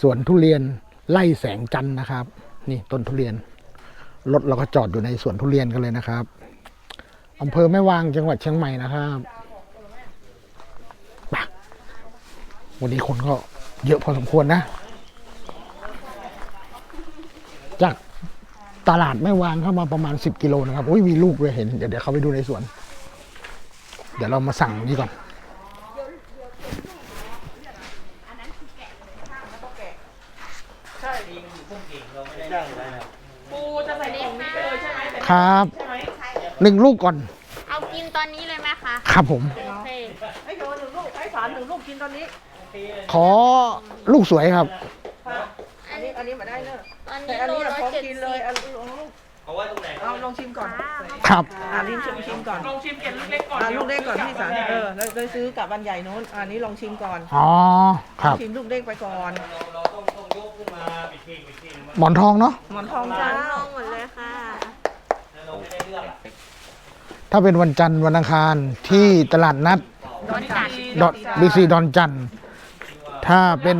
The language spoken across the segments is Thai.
สวนทุเรียนไล่แสงจันทร์นะครับ นี่ต้นทุเรียนรถเราก็จอดอยู่ในสวนทุเรียนกันเลยนะครับอำเภอแม่วางจังหวัดเชียงใหม่นะครับวันนี้คนก็เยอะพอสมควรนะ จากตลาดแม่วางเข้ามาประมาณ 10 กิโลนะครับอุ้ยมีลูกด้วยเห็น เดี๋ยวเดี๋ยวเขาไปดูในสวน เดี๋ยวเรามาสั่งนี่ก่อน ปูจะใส่ถุงนี้ไปเลยใช่ไหม ครับใช่ไหมหนึ่งลูกก่อน เอากินตอนนี้เลยไหมคะครับผม โอเคไอ้โยหนึ่งลูกไอ้สารหนึ่งลูกกินตอนนี้ ขอลูกสวยครับ อันนี้อันนี้มาได้เนอะตอนแต่นี้อันโลนี้เราร้อยพร้อมเจ็ดกินสิเลยบเอาลองลูกเอาไว้ตรงไหนเอาลองชิมก่อนครับ อ่าลิ้นชิมชิมก่อนลองชิมเกล็ดเล็กๆก่อนอ่าลูกเล็กก่อนพี่สารเออแล้วเลยซื้อกับบันใหญ่โน้นอันนี้ลองชิมก่อน อ๋อ ครับ ชิมลูกเล็กไปก่อนหมอนทองเนาะหมอนทองจาจ้านลงหมดเลยค่ะ ถ้าเป็นวันจันทร์วันอังคารที่ตลาดนัดดอนจัดดอนบีซีดอนจันทร์ถ้าเป็น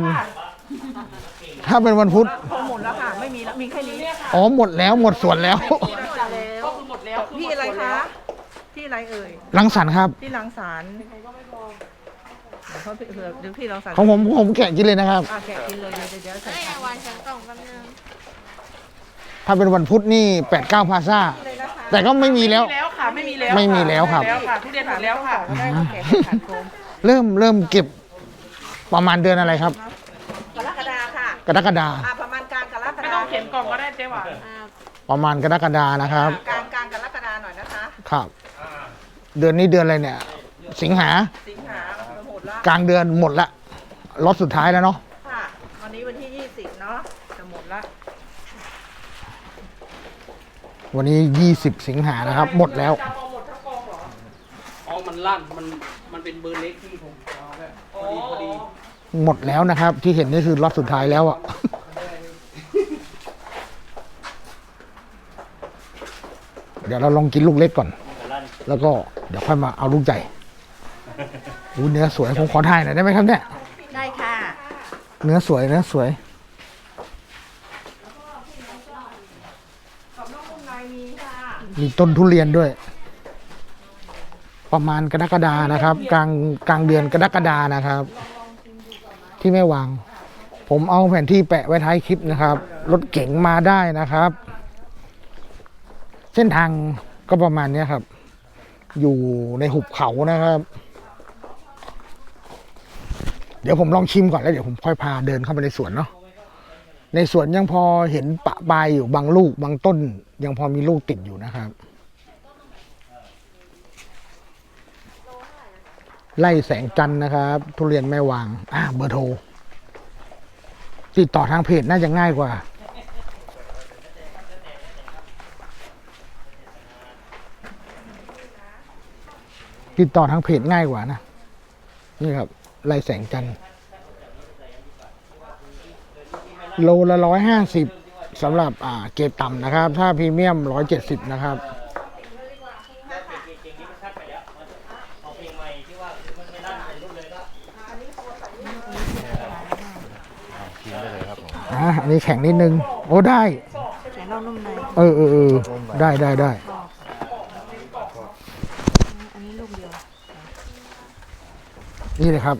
ถ้าเป็นวันพุธพอหมดแล้วค่ะ ไม่มีแล้ว มีแค่นี้อ๋อหมดแล้วหมดส่วนแล้ว หมดแล้วก็คือหมดแล้วพี่อะไรคะพี่อะไรเอ่ยรังสรรค์ครับ พี่รังสารค์เดี๋ยวเขาเผื่อเดี๋ยวพี่รังสารค์ของผมผมแกะกินเลยนะครับ อะแกะกินเลยเดี๋ยวเดี๋ยวเดี๋ยวใส่เอ้ยถังเอาวางชั้นกล่องแป๊บนึงถ้าเป็นวันพุธนี่แปดเก้าพาซ่า เลยนะคะ แต่ก็ไม่มีแล้วไม่มีแล้วค่ะไม่มีแล้วไม่มีแล้วครับไม่มีแล้วค่ะทุเรียนหมดแล้วค่ะก็ได้ก็แกะใส่ถังโฟมเริ่มเริ่มเก็บประมาณเดือนอะไรครับ กรกฎาค่ะกรกฎาอะประมาณกลางกรกไม่ฎาต้องเขียนกล่องก็ได้เจ๊หวานอ่าประมาณกรกฎานะครับ กลางกลางกรกฎาหน่อยนะคะ ครับ เดือนนี้เดือนอะไรเนี่ย สิงหาสิงหาหมดละกลางเดือนหมดละล็อตสุดท้ายแล้วเนาะ ค่ะ วันนี้วันที่ 20 เนาะจะหมดละ วันนี้ 20 สิงหานะครับ หมดแล้วจะเอาหมดทั้งกล่องเหรอ อ๋อ มันลั่น มัน มันเป็นเบอร์เล็กที่ผมเอาแบบพอดีพอดี หมดแล้วนะครับ ที่เห็นนี่คือล็อตสุดท้ายแล้วอะเดี๋ยวเราลองกินลูกเล็กก่อน แล้วก็เดี๋ยวค่อยมาเอาลูกใหญ่อู้เนื้อสวยผมขอถ่ายหน่อยได้ไหมครับเนี่ย ได้ค่ะ เนื้อสวยเนื้อสวย มีต้นทุเรียนด้วย ประมาณกรกฎานะครับ กลางกลางเดือนกรกฎานะครับ ที่แม่วาง ผมเอาแผนที่แปะไว้ท้ายคลิปนะครับ รถเก๋งมาได้นะครับ เส้นทางก็ประมาณนี้ครับ อยู่ในหุบเขานะครับ เดี๋ยวผมลองชิมก่อนแล้วเดี๋ยวผมค่อยพาเดินเข้าไปในสวนเนาะในสวนยังพอเห็นปะปลายอยู่บางลูกบางต้น ยังพอมีลูกติดอยู่นะครับ ไล่แสงจันนะครับ ทุเรียนแม่วาง อ่าเบอร์โทร ติดต่อทางเพจน่าจะง่ายกว่าติดต่อทางเพจง่ายกว่านะ นี่ครับไล่แสงจันโลละร้อยห้าสิบ สำหรับอ่าเกรดต่ำนะครับ ถ้าพรีเมียมร้อยเจ็ดสิบนะครับอะอันนี้แข็งนิดนึง โอ้ได้ แข็งนอกนุ่มในเออเออเออได้ได้ได้อันนี้ลูกเดียว นี่เลยครับ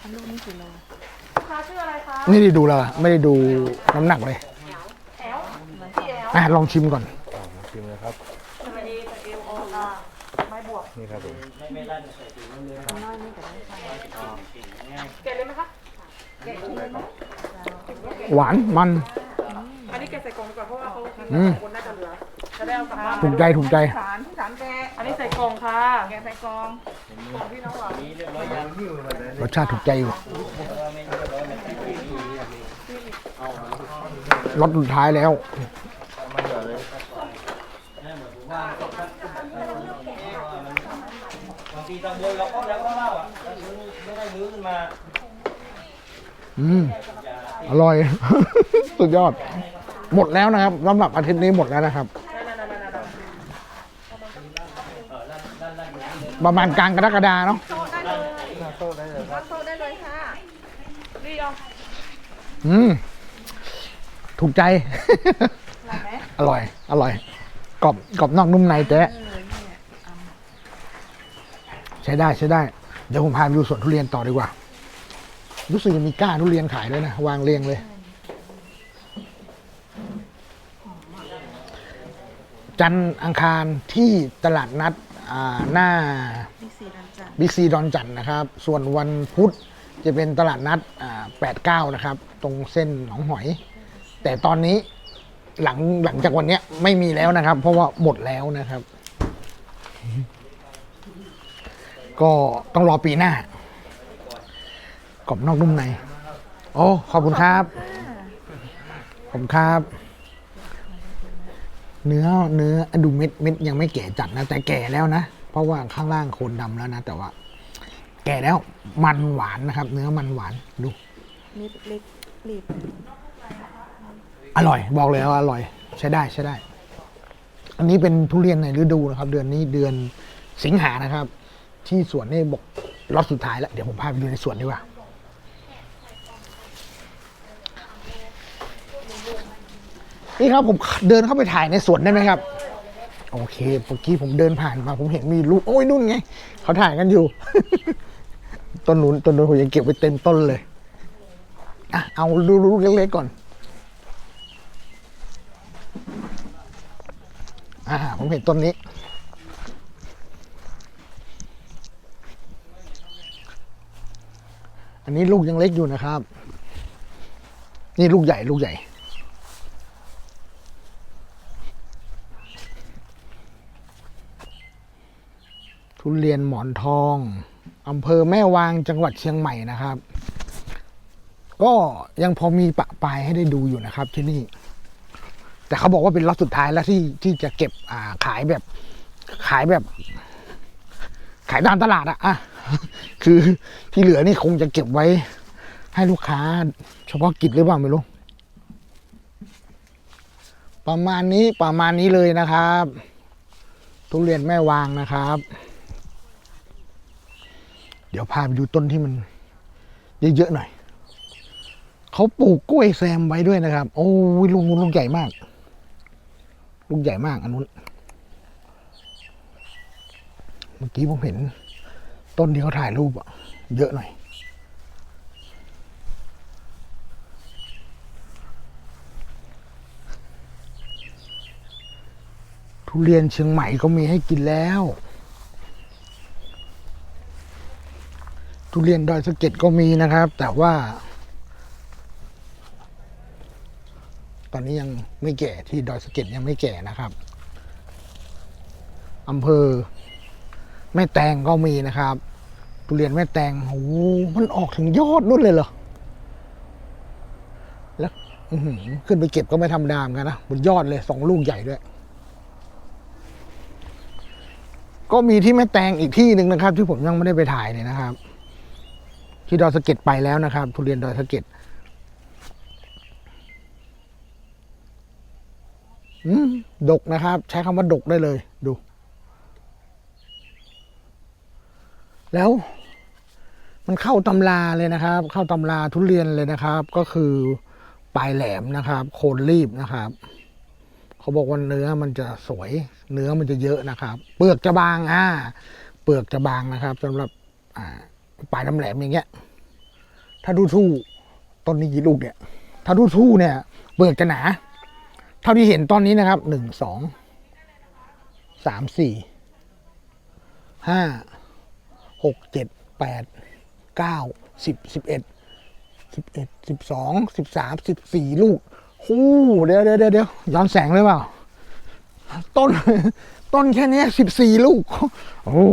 อันลูกนี้กี่โล นี่ได้ดูแล้วอะไม่ได้ดูน้ำหนักเลยอะลองชิมก่อนชิมเลยครับนี่ครับผมเกล็ดเลยไหมคะหวานมันอันนี้เกล็ดใส่กล่องดีกว่อนเพราะว่าเขาอืมคนน่าจะเหลือจะได้เอากลับบ้านถูกใจถูกใจสารที่สารแกะอันนี้ใส่กล่องค่ะแกะใส่กรองรสชาติถูกใจอยู่ รสสุดท้ายแล้วบางทีตอนบนเราก็แล้วก็เล่าอะแล้วมื้อไม่ได้มื้อขึ้นมาอืมอร่อย สุดยอด หมดแล้วนะครับสำหรับอาทิตย์นี้หมดแล้วนะครับ ประมาณกลางกรกฎาเนาะโต๊ะได้เลยตั้งโต๊ะได้เลยค่ะรีเอาอืม ถูกใจ อร่อยไหมอร่อย อร่อย กรอบกรอบนอกนุ่มในแต่เออเนี่ยใช้ได้ใช้ได้ เดี๋ยวผมพาไปดูสวนทุเรียนต่อดีกว่า รู้สึกจะมีก้านทุเรียนขายด้วยนะ วางเรียงเลย จันทร์อังคารที่ตลาดนัดอ่าหน้าบิ๊กซีรันจันทร์บิ๊กซีดอนจันทร์นะครับ ส่วนวันพุธจะเป็นตลาดนัดแปดเก้านะครับ ตรงเส้นหนองหอย แต่ตอนนี้หลังหลังจากวันเนี้ยไม่มีแล้วนะครับ เพราะว่าหมดแล้วนะครับ ก็ต้องรอปีหน้ากรอบนอกนุ่มใน โอ้ขอบคุณครับ ขอบคุณครับ เนื้อเนื้อดูเม็ดเม็ดยังไม่แก่จัดนะ แต่แก่แล้วนะ เพราะว่าข้างล่างโคนดำแล้วนะ แต่ว่า แก่แล้วมันหวานนะครับ เนื้อมันหวานดู เม็ดเล็กรีบ อร่อยบอกเลยว่าอร่อยใช้ได้ใช้ได้ อันนี้เป็นทุเรียนในฤดูนะครับ เดือนนี้เดือนสิงหานะครับ ที่สวนนี่บอกรอบสุดท้ายแล้วเดี๋ยวผมพาไปดูในสวนดีกว่านี่ครับผมเดินเข้าไปถ่ายในสวนได้ไหมครับ โอเคเมื่อกี้ผมเดินผ่านมา ผมเห็นมีลูกโอ้ยนุ่นไงเขาถ่ายกันอยู่ ต้นนู้นต้นนู้นผมยังเก็บไว้เต็มต้นเลยอะเอาดูลูกเล็กๆก่อน อ่า ผมเห็นต้นนี้ อันนี้ลูกยังเล็กอยู่นะครับ นี่ลูกใหญ่ลูกใหญ่ ทุเรียนหมอนทองอำเภอแม่วางจังหวัดเชียงใหม่นะครับ ก็ยังพอมีปะปลายให้ได้ดูอยู่นะครับที่นี่ แต่เขาบอกว่าเป็นล็อตสุดท้ายแล้วที่ที่จะเก็บอ่าขายแบบ ขายแบบ ขายตามตลาดอะอะคือที่เหลือนี่คงจะเก็บไว้ ให้ลูกค้า เฉพาะกิจหรือเปล่าไม่รู้ ประมาณนี้ประมาณนี้เลยนะครับทุเรียนแม่วางนะครับ เดี๋ยวพาไปดูต้นที่มัน เยอะๆหน่อยเขาปลูกกล้วยแซมไว้ด้วยนะครับ โอ้ยลูกนู้นลูกใหญ่มาก ลูกใหญ่มากอันนู้น เมื่อกี้ผมเห็นต้นที่เขาถ่ายรูปอะเยอะหน่อย ทุเรียนเชียงใหม่ก็มีให้กินแล้ว ทุเรียนดอยสะเก็ดก็มีนะครับ แต่ว่า ตอนนี้ยังไม่แก่ที่ดอยสะเก็ดยังไม่แก่นะครับอำเภอแม่แตงก็มีนะครับทุเรียนแม่แตงโอ้โหมันออกถึงยอดนู่นเลยเหรอแล้วขึ้นไปเก็บก็ไม่ธรรมดามกันนะบนยอดเลยสองลูกใหญ่ด้วย ก็มีที่แม่แตงอีกที่หนึ่งนะครับ ที่ผมยังไม่ได้ไปถ่ายเนี่ยนะครับ ที่ดอยสะเก็ดไปแล้วนะครับ ทุเรียนดอยสะเก็ดอืม ดกนะครับ ใช้คำว่าดกได้เลย ดู แล้ว มันเข้าตำราเลยนะครับ เข้าตำราทุเรียนเลยนะครับ ก็คือปลายแหลมนะครับ โคนรีบนะครับ เขาบอกว่าเนื้อมันจะสวย เนื้อมันจะเยอะนะครับ เปลือกจะบางอ่าเปลือกจะบางนะครับสำหรับอ่าปลายน้ำแหลมอย่างเงี้ย ถ้าดูทู่ต้นนี้กี่ลูกเนี่ย ถ้าดูทู่เนี่ย เปลือกจะหนา เท่าที่เห็นตอนนี้นะครับหนึ่งสองสามสี่ห้าหกเจ็ดแปดเก้าสิบสิบเอ็ดสิบเอ็ดสิบสองสิบสามสิบสี่ลูกหูเดี๋ยวเดี๋ยวเดี๋ยวเดี๋ยวย้อนแสงเลยเปล่า ต้น ต้นแค่เนี้สิบสี่ลูก โอ้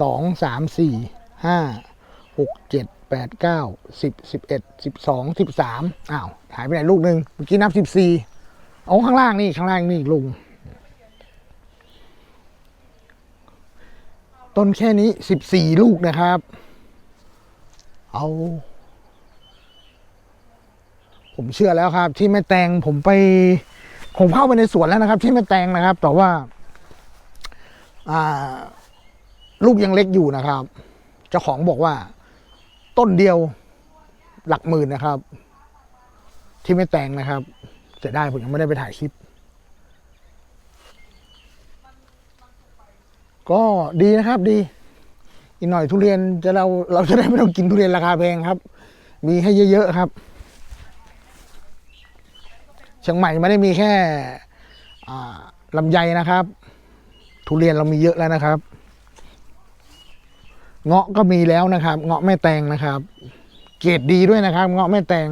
สองสามสี่ห้าหกเจ็ด แปดเก้าสิบสิบเอ็ดสิบสองสิบสามอ้าว หายไปไหนลูกหนึ่งเมื่อกี้นับสิบสี่เอาข้างล่างนี่ ข้างล่างนี่อีกลุง ต้นแค่นี้สิบสี่ลูกนะครับ เอา ผมเชื่อแล้วครับ ที่แม่แตงผมไป ผมเข้าไปในสวนแล้วนะครับ ที่แม่แตงนะครับ แต่ว่า อ่า ลูกยังเล็กอยู่นะครับ เจ้าของบอกว่า ต้นเดียวหลักหมื่นนะครับ ที่ไม่แต่งนะครับเสียดายผมยังไม่ได้ไปถ่ายคลิป ก็ดีนะครับดี อีกหน่อยทุเรียนจะเราเราจะได้ไม่ต้องกินทุเรียนราคาแพงครับ มีให้เยอะๆครับ เชียงใหม่ไม่ได้มีแค่ลำไยนะครับ ทุเรียนเรามีเยอะแล้วนะครับ เงาะก็มีแล้วนะครับ เงาะแม่แตงนะครับ เกรดดีด้วยนะครับ เงาะแม่แตง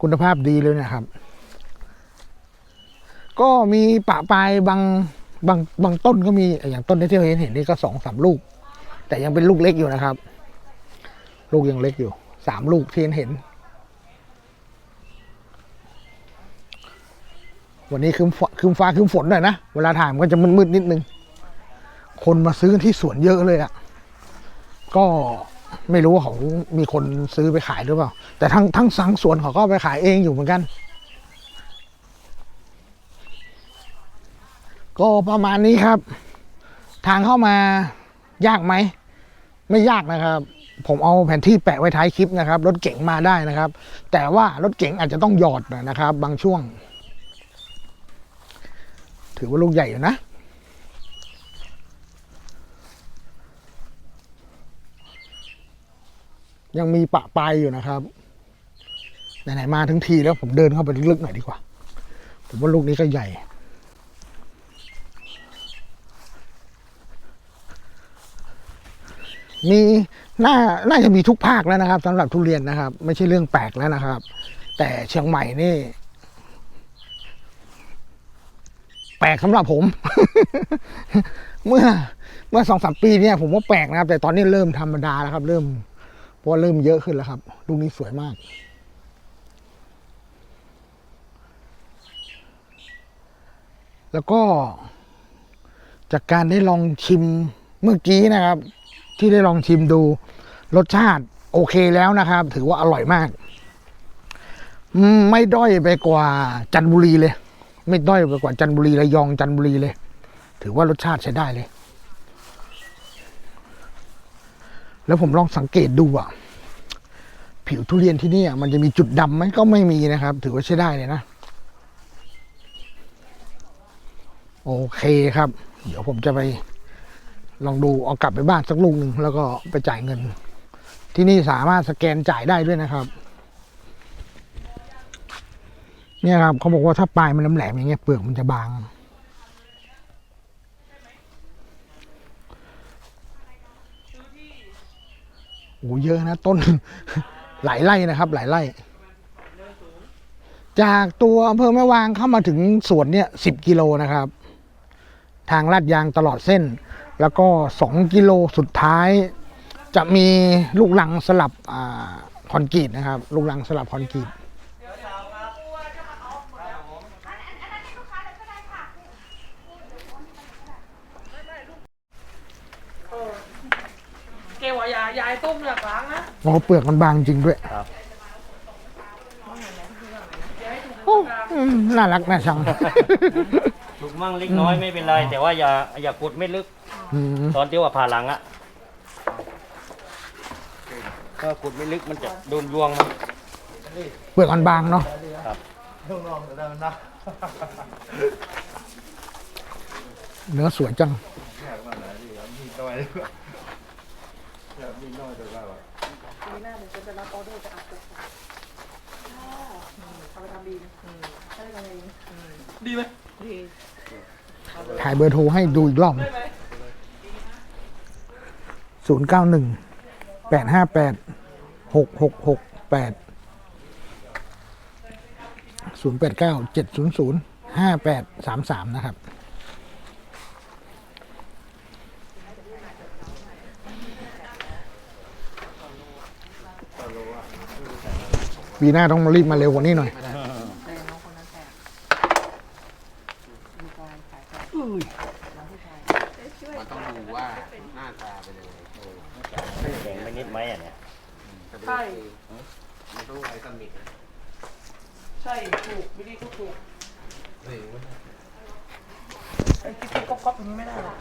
คุณภาพดีเลยนะครับ ก็มีปะปลายบางบางบางต้นก็มีอย่างต้นที่เราเห็นเห็นนี่ก็สองสามลูก แต่ยังเป็นลูกเล็กอยู่นะครับ ลูกยังเล็กอยู่สามลูกที่เห็นเห็นวันนี้คืมคืมฟ้าคืมฝนหน่อยนะ เวลาถ่ายมันก็จะมืดๆนิดนึง คนมาซื้อที่สวนเยอะเลยอะ่ะ ก็ไม่รู้ว่าเขามีคนซื้อไปขายหรือเปล่า แต่ทั้งทั้งสังสวนเขาก็ไปขายเองอยู่เหมือนกัน ก็ประมาณนี้ครับ ทางเข้ามายากไหม ไม่ยากนะครับ ผมเอาแผนที่แปะไว้ท้ายคลิปนะครับ รถเก๋งมาได้นะครับ แต่ว่ารถเก๋งอาจจะต้องหยอดหน่อยนะครับ บางช่วง ถือว่าลูกใหญ่อยู่นะ ยังมีปะปลายอยู่นะครับไหนๆมาทั้งทีแล้วผมเดินเข้าไปลึกๆหน่อยดีกว่า ผมว่าลูกนี้ก็ใหญ่มีน่าน่าจะมีทุกภาคแล้วนะครับสำหรับทุเรียนนะครับ ไม่ใช่เรื่องแปลกแล้วนะครับ แต่เชียงใหม่นี่ แปลกสำหรับผม เมื่อเมื่อสองสามปีเนี่ยผมว่าแปลกนะครับ แต่ตอนนี้เริ่มธรรมดาแล้วครับ เริ่ม เพราะเริ่มเยอะขึ้นแล้วครับลูกนี้สวยมาก แล้วก็ จากการได้ลองชิมเมื่อกี้นะครับ ที่ได้ลองชิมดู รสชาติโอเคแล้วนะครับ ถือว่าอร่อยมาก ไม่ด้อยไปกว่าจันบุรีเลย ไม่ด้อยไปกว่าจันบุรีระยองจันบุรีเลย ถือว่ารสชาติใช้ได้เลย แล้วผมลองสังเกตดูอะ ผิวทุเรียนที่นี่มันจะมีจุดดำไหมก็ไม่มีนะครับ ถือว่าใช้ได้เลยนะ โอเคครับ เดี๋ยวผมจะไปลองดูเอากลับไปบ้านสักลูกหนึ่งแล้วก็ไปจ่ายเงิน ที่นี่สามารถสแกนจ่ายได้ด้วยนะครับ เนี่ยครับเขาบอกว่าถ้าปลายมันแหลมๆอย่างเงี้ยเปลือกมันจะบาง โอ้เยอะนะต้นหลายไร่นะครับ หลายไร่ จากตัวอำเภอแม่วางเข้ามาถึงสวนเนี่ยสิบกิโลนะครับ ทางลาดยางตลอดเส้น แล้วก็สองกิโลสุดท้าย จะมีลูกหลังสลับอคอนกรีตนะครับ ลูกหลังสลับคอนกรีต เกว่า อย่าอย่าให้ต้มอกล้างนะโอ้เปลือกมันบางจริงด้วยครับ โอ้อืมน่ารักน่าชังลูกมั่งเล็กน้อยไม่เป็นไร แต่ว่าอย่าอย่ากดไม่ลึก อืมตอนที่ว่าผ่าหลังอะถ้ากดไม่ลึกมันจะโดนยวงมันเปลือกมันบางเนาะเนื้อสวยจัง ครับเนื้อสวยจังดีไหมถ่ายเบอร์โทรให้ดูอีกรอบศูนย์เก้าหนึ่งแปดห้าแปดหกหกหกแปดศูนย์แปดเก้าเจ็ดศูนย์ศูนย์ห้าแปดสามสามนะครับ ปีหน้าต้องรีบมาเร็วกว่านี้หน่อย มันต้องดูว่าหน้าตาเป็นยังไง แข็งไปนิดไหมอะเนี่ย ใช่ มันต้องไว้ตำหนินะ ใช่ถูกวิธีก็ถูก ไอ้กิ๊บก๊อบก๊อบอย่างนี้ไม่ได้หรอ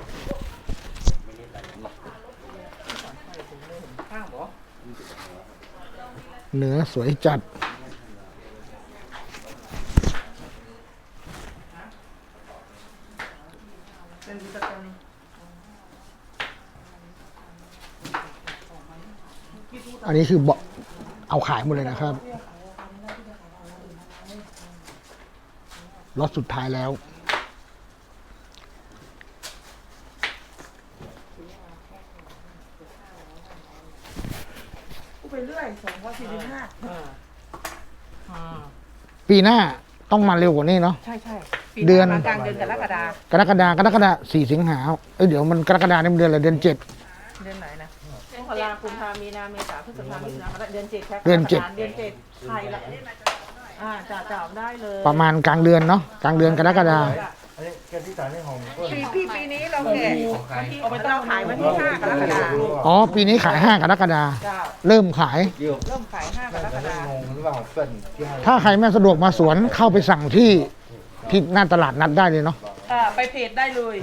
เนื้อสวยจัด เป็นวิตามินอันนี้คือเบาะเอาขายหมดเลยนะครับรถสุดท้ายแล้ว กูไปเรื่อยสองร้อยสี่สิบห้าปีหน้าต้องมาเร็วกว่านี้เนาะ ใช่ใช่ปี เดือนมากลางเดือนกรกฎากรกฎากรกฎาสี่สิงหาเอ้ยเดี๋ยวมันกรกฎาเนี่ยมันเดือนอะไรเดือนเจ็ด เดือนไหนนะมกรากุมภามีนาเมษาพฤษภามิถุนาเดือนเจ็ดแค่เดือนเจ็ด เดือนเจ็ดไทยละอ่าจ่าจ่าได้เลยประมาณกลางเดือนเนาะกลางเดือนกรกฎาอันนี้แกที่สารในห้องก็ปีพี่ปีนี้เราแก่เอาไปเราขายวันที่ห้ากรกฎาคมอ๋อปีนี้ขายห้ากรกฎาเจ้าเริ่มขาย เริ่มขายห้ากรกฎาคมงงหรือเปล่าเปิ้ลที่ให้ถ้าใครไม่สะดวกมาสวนเข้าไปสั่งที่ ที่หน้าตลาดนัดได้เลยเนาะอ่าไปเพจได้เลย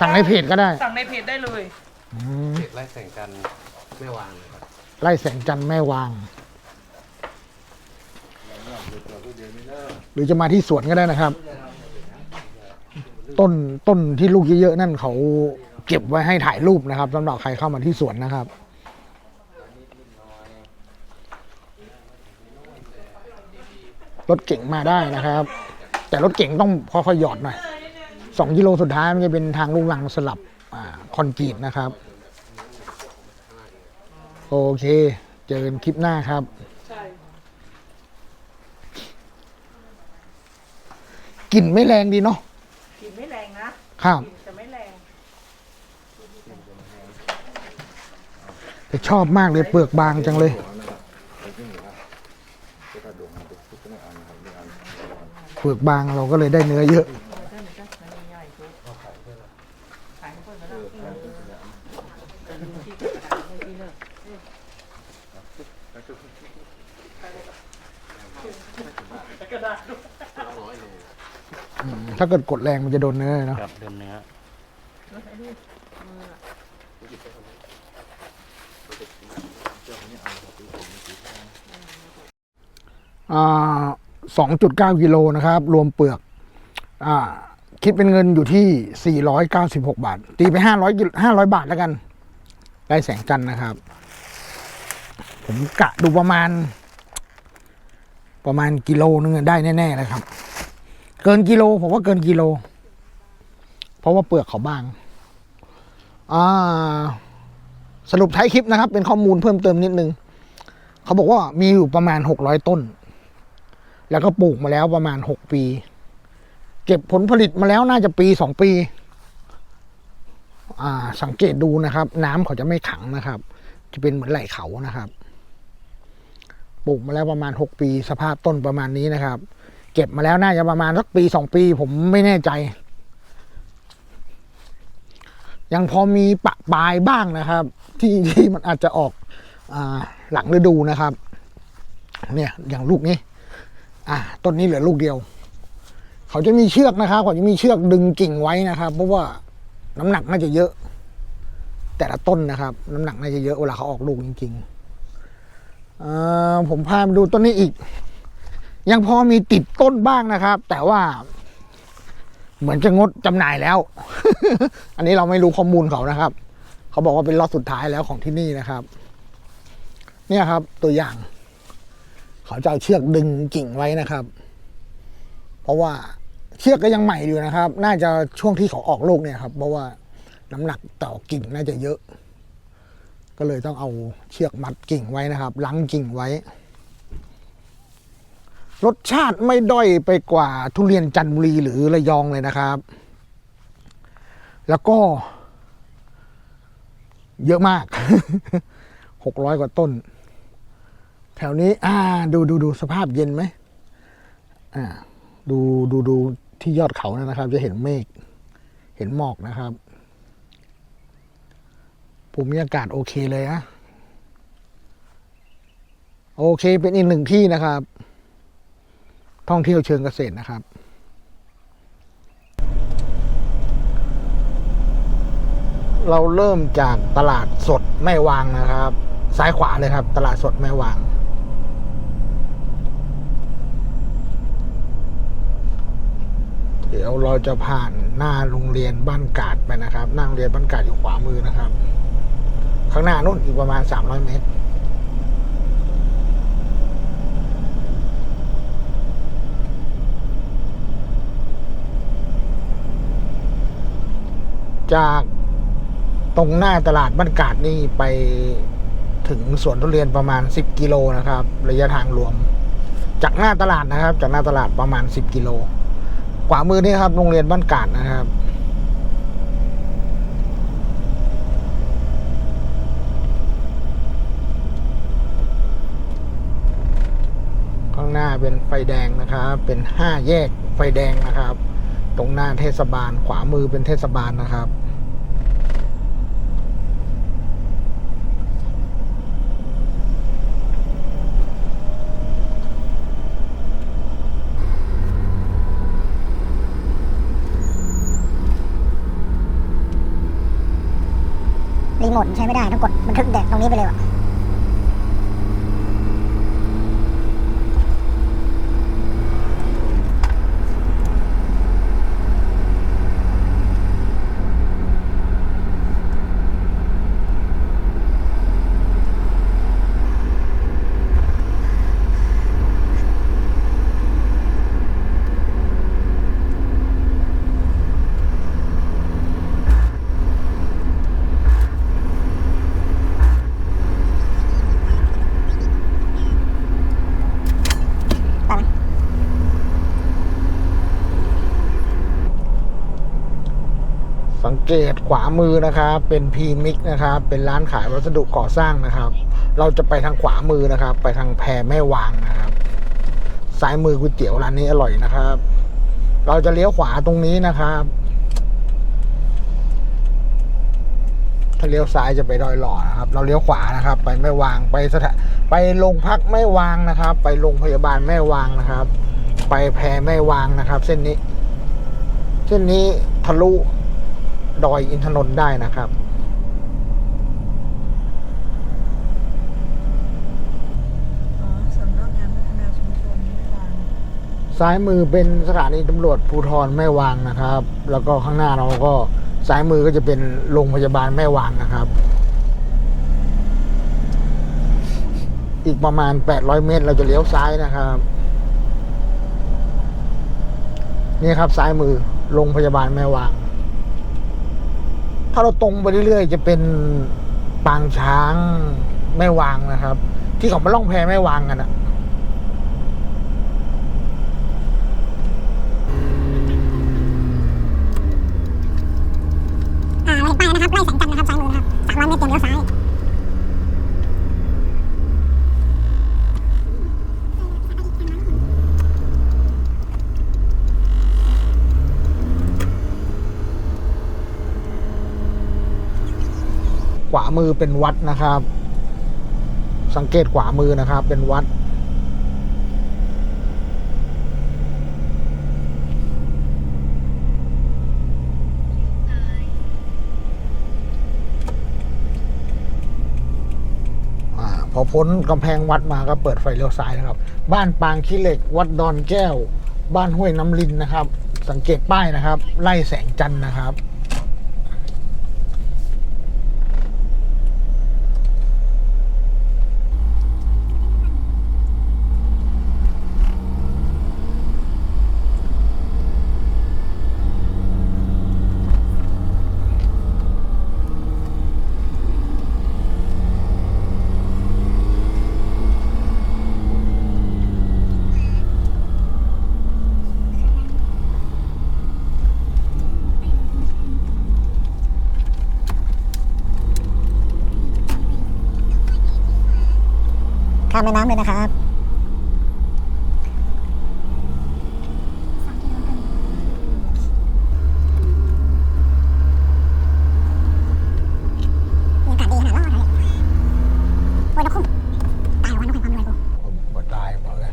สั่งในเพจก็ได้สั่งในเพจได้เลย อืมเด็กไล่แข่งกันไม่วางเลยครับไล่แสงจันทร์แม่วาง หรือจะมาที่สวนก็ได้นะครับ ต้นต้นที่ลูกเยอะๆนั่นเขาเก็บไว้ให้ถ่ายรูปนะครับสำหรับใครเข้ามาที่สวนนะครับ รถเก่งมาได้นะครับ แต่รถเก่งต้องค่อยๆหยอดหน่อยสองกิโลสุดท้ายมันจะเป็นทางลูกลังสลับอ่าคอนกรีตนะครับ โอเค เจอกันคลิปหน้าครับใช่กลิ่นไม่แรงดีเนาะกลิ่นไม่แรงนะครับกลิ่นจะไม่แรงแต่ชอบมากเลยเปลือกบางจังเลย เปลือกบางเราก็เลยได้เนื้อเยอะอืมถ้าเกิดกดแรงมันจะโดนเนื้อเลยเนาะครับเดินเนื้ออ่า สองจุดเก้ากิโลนะครับ รวมเปลือกอคิดเป็นเงินอยู่ที่สี่ร้อยเก้าสิบหกบาท ตีไปห้าร้อยห้าร้อยบาทแล้วกัน ได้แสงจันทร์นะครับ ผมกะดูประมาณ ประมาณกิโลนึงได้แน่ๆเลยครับ เกินกิโล ผมว่าเกินกิโล เพราะว่าเปลือกเขาบางอ่าสรุปท้ายคลิปนะครับ เป็นข้อมูลเพิ่มเติมนิดนึง เขาบอกว่ามีอยู่ประมาณหกร้อยต้น แล้วก็ปลูกมาแล้วประมาณหกปี เก็บผลผลิตมาแล้วน่าจะปีสองปี อ่า สังเกตดูนะครับ น้ำเขาจะไม่ขังนะครับ จะเป็นเหมือนไหลเขานะครับปลูกมาแล้วประมาณหกปี สภาพต้นประมาณนี้นะครับ เก็บมาแล้วน่าจะประมาณสักปีสองปี ผมไม่แน่ใจ ยังพอมีปะปลายบ้างนะครับ ที่ที่มันอาจจะออกอหลังฤดูนะครับ เนี่ยอย่างลูกนี้ อ่าต้นนี้เหลือลูกเดียว เขาจะมีเชือกนะครับเขาจะมีเชือกดึงกิ่งไว้นะครับ เพราะว่าน้ำหนักน่าจะเยอะ แต่ละต้นนะครับ น้ำหนักน่าจะเยอะเวลาเขาออกลูกจริงๆเออผมพาไปดูต้นนี้อีก ยังพอมีติดต้นบ้างนะครับ แต่ว่า เหมือนจะงดจำหน่ายแล้ว อันนี้เราไม่รู้ข้อมูลเขานะครับ เขาบอกว่าเป็นลอตสุดท้ายแล้วของที่นี่นะครับ เนี่ยครับตัวอย่าง เขาจะเอาเชือกดึงกิ่งไว้นะครับ เพราะว่าเชือกก็ยังใหม่อยู่นะครับ น่าจะช่วงที่เขาออกลูกเนี่ยครับ เพราะว่าน้ำหนักต่อกิ่งน่าจะเยอะ ก็เลยต้องเอาเชือกมัดกิ่งไว้นะครับลังกิ่งไว้ รสชาติไม่ด้อยไปกว่าทุเรียนจันทบุรีหรือระยองเลยนะครับ แล้วก็ เยอะมากหกร้อยกว่าต้น แถวนี้ อ่า ดูดูดูสภาพเย็นไหมอ่า ดูดูดูที่ยอดเขานะครับ จะเห็นเมฆเห็นหมอกนะครับภูมิอากาศโอเคเลยนะโอเค เป็นอีกหนึ่งที่นะครับ ท่องเที่ยวเชิงเกษตรนะครับเราเริ่มจากตลาดสดแม่วางนะครับ ซ้ายขวาเลยครับ ตลาดสดแม่วาง เดี๋ยวเราจะผ่านหน้าโรงเรียนบ้านกาดไปนะครับหน้าโรงเรียนบ้านกาดอยู่ขวามือนะครับ ข้างหน้านู่นอีกประมาณ 300 เมตรจากตรงหน้าตลาดบ้านกาดนี่ไปถึงสวนทุเรียนประมาณ 10 กิโลนะครับ ระยะทางรวม จากหน้าตลาดนะครับ จากหน้าตลาดประมาณ 10 กิโล ขวามือนี่ครับโรงเรียนบ้านกาดนะครับ ข้างหน้าเป็นไฟแดงนะครับ เป็นห้าแยกไฟแดงนะครับ ตรงหน้าเทศบาล ขวามือเป็นเทศบาลนะครับ รีโมทใช้ไม่ได้ต้องกดบันทึกแดกตรงนี้ไปเลยว่ะ เกตขวามือนะครับ เป็นพีมิกนะครับ เป็นร้านขายวัสดุก่อสร้างนะครับ เราจะไปทางขวามือนะครับ ไปทางแพรแม่วางนะครับซ้ายมือก๋วยเตี๋ยวร้านนี้อร่อยนะครับ เราจะเลี้ยวขวาตรงนี้นะครับ ถ้าเลี้ยวซ้ายจะไปดอยหล่อนะครับ เราเลี้ยวขวานะครับ ไปแม่วางไปสถานไปโรงพักแม่วางนะครับ ไปโรงพยาบาลแม่วางนะครับ ไปแพรแม่วางนะครับ เส้นนี้ เส้นนี้ทะลุ ดอยอินทนนท์ได้นะครับอ๋อสำนักงานพัฒนาชุมชนไม่วางซ้ายมือเป็นสถานีตำรวจภูธรแม่วางนะครับ แล้วก็ข้างหน้าเราก็ซ้ายมือก็จะเป็นโรงพยาบาลแม่วางนะครับ อีกประมาณ 800 เมตรเราจะเลี้ยวซ้ายนะครับ นี่ครับซ้ายมือโรงพยาบาลแม่วางถ้าเราตรงไปเรื่อยๆ จะเป็นปางช้างแม่วางนะครับ ที่เขามาล่องแพแม่วางกันอะอ่าเราเห็นป้ายนะครับไล่แสงจันทร์นะครับซ้ายมือนะครับสามร้อยเมตรเตรียมเลี้ยวซ้าย มือเป็นวัดนะครับ สังเกตขวามือนะครับ เป็นวัด พอพ้นกำแพงวัดมาก็เปิดไฟเลี้ยวซ้ายนะครับ บ้านปางขี้เหล็ก วัดดอนแก้ว บ้านห้วยน้ำลินนะครับ สังเกตป้ายนะครับ ไล่แสงจันทร์นะครับ ข้ามแม่น้ำเลยนะครับมีอากาศดีขนาดนั้นเลยโอ้ยนกคุ้มตายวันนกแห่งความรวยกู ผมบ่ได้บอกเลย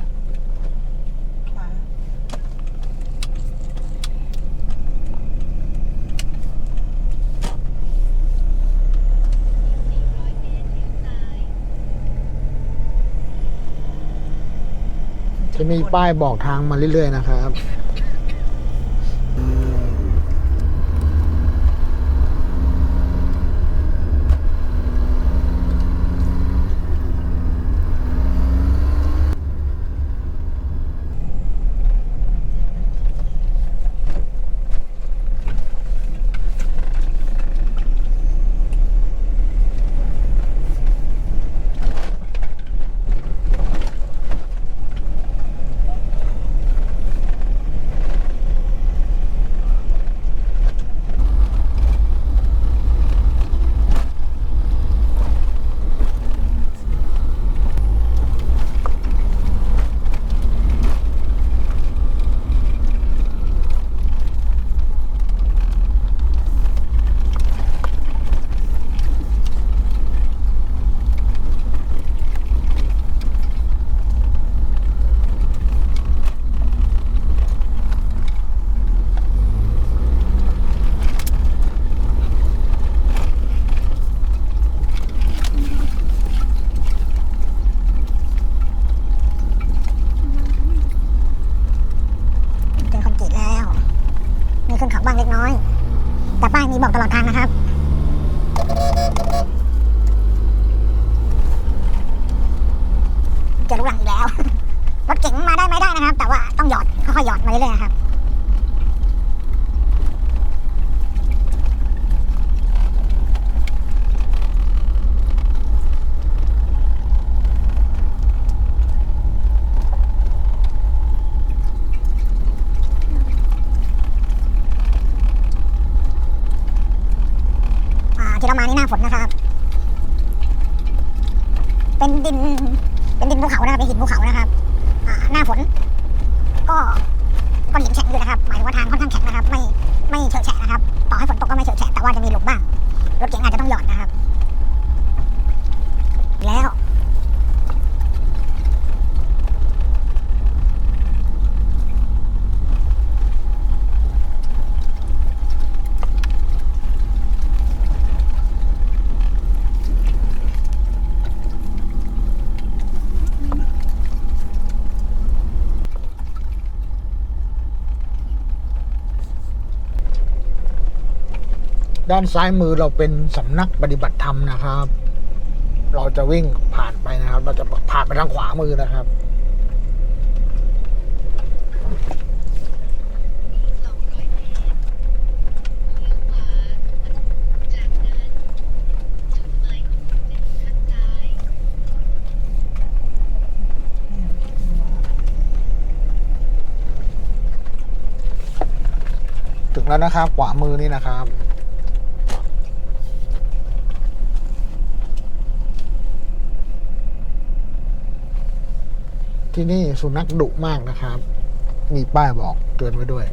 ขวา อ จะมีป้ายบอกทางมาเรื่อยๆนะครับ ด้านซ้ายมือเราเป็นสำนักปฏิบัติธรรมนะครับ เราจะวิ่งผ่านไปนะครับ เราจะผ่านไปทางขวามือนะครับถึงแล้วนะครับขวามือนี่นะครับ ที่นี่สุนัขดุมากนะครับ มีป้ายบอกเตือนไว้ด้วย